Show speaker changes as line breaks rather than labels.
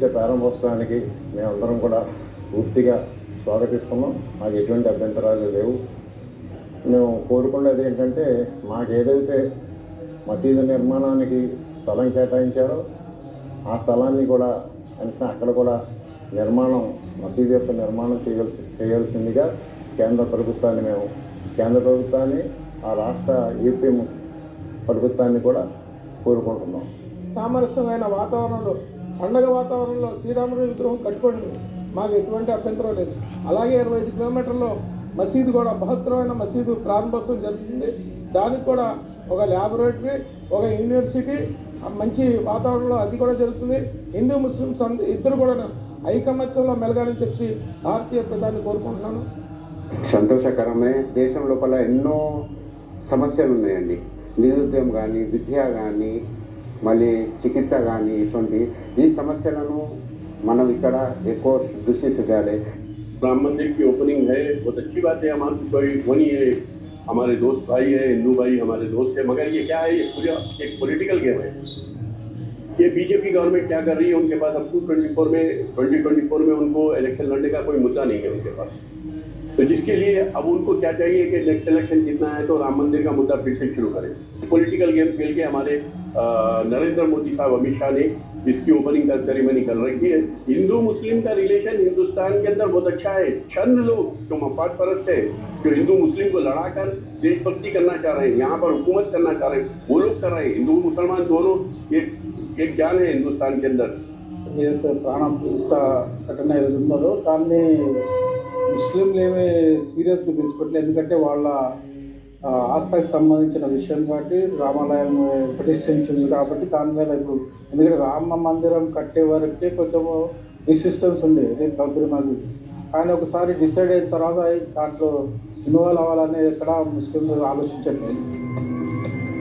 అయోధ్య ప్రారంభోత్సవానికి మేమందరం కూడా పూర్తిగా స్వాగతిస్తున్నాం. మాకు ఎటువంటి అభ్యంతరాలు లేవు. మేము కోరుకున్నది ఏంటంటే మాకు ఏదైతే మసీదు నిర్మాణానికి స్థలం కేటాయించారో ఆ స్థలాన్ని కూడా అంటే అక్కడ కూడా నిర్మాణం మసీదు యొక్క నిర్మాణం చేయాల్సి చేయాల్సిందిగా కేంద్ర ప్రభుత్వాన్ని మేము కేంద్ర ప్రభుత్వాన్ని ఆ రాష్ట్ర యూపీ ప్రభుత్వాన్ని కూడా కోరుకుంటున్నాం.
సామరస్యమైన వాతావరణంలో పండగ వాతావరణంలో శ్రీరాముడి విగ్రహం కట్టుకోండి మాకు ఎటువంటి అభ్యంతరం లేదు. అలాగే ఇరవై ఐదు కిలోమీటర్లో మసీదు కూడా బహత్తరమైన మసీదు ప్రారంభోత్సవం జరుగుతుంది. దానికి కూడా ఒక ల్యాబొరేటరీ ఒక యూనివర్సిటీ మంచి వాతావరణంలో అది కూడా జరుగుతుంది. హిందూ ముస్లిమ్స్ అంద ఇద్దరు కూడా ఐకమత్యంలో మెలగాలని చెప్పి భారతీయ ప్రధాని కోరుకుంటున్నాను.
సంతోషకరమే. దేశం లోపల ఎన్నో సమస్యలు ఉన్నాయండి. నిరుద్యోగం కానీ విద్య కానీ మళ్ళీ చికిత్స కానీ ఇటువంటి ఈ సమస్యలను మనం ఇక్కడ ఎక్కువ దృష్టి చూడాలి
राम मंदिर की ओपनिंग है बहुत अच्छी बात है हमारे कोई वो नहीं है हमारे दोस्त भाई है हिंदू भाई हमारे दोस्त है मगर ये क्या है ये पूरा एक पॉलिटिकल गेम है ये बीजेपी गवर्नमेंट क्या कर रही है? उनके पास अब टू ट्वेंटी फोर में ट्वेंटी ट्वेंटी फोर में उनको इलेक्शन लड़ने का कोई मुद्दा नहीं है उनके पास। तो जिसके लिए अब उनको क्या चाहिए कि नेक्स्ट इलेक्शन जीतना है तो राम मंदिर का मुद्दा फिर से शुरू करें। पॉलिटिकल गेम खेल के हमारे नरेंद्र मोदी साहब, अमित शाह ने जिसकी ओपनिंग का सेरेमनी कर रखी है। हिंदू मुस्लिम का रिलेशन हिंदुस्तान के अंदर बहुत अच्छा है। चंद लोग जो मफाद परस्त है जो हिंदू मुस्लिम को लड़ाकर देशभक्ति करना चाह रहे हैं? यहाँ पर हुकूमत करना चाह रहे हैं। वो लोग कर रहे हैं। हिंदू मुसलमान दोनों एक एक ज्ञान है हिंदुस्तान के अंदर
ఏదైతే ప్రాణ ప్రతిష్ట ఘటన ఏదైతే ఉన్నదో దాన్ని ముస్లింలు ఏమీ సీరియస్గా తీసుకోవట్లేదు ఎందుకంటే వాళ్ళ ఆ, ఆస్థకి సంబంధించిన విషయం కాబట్టి రామాలయం ప్రతిష్ఠించింది కాబట్టి దాని మీద ఇప్పుడు ఎందుకంటే రామ మందిరం కట్టే వరకే కొంచెం రెసిస్టెన్స్ ఉండేది బాబ్రీ మస్జిద్ కానీ ఒకసారి డిసైడ్ అయిన తర్వాత దాంట్లో ఇన్వాల్వ్ అవ్వాలనేది ఎక్కడ ముస్లింలు ఆలోచించట్లేదు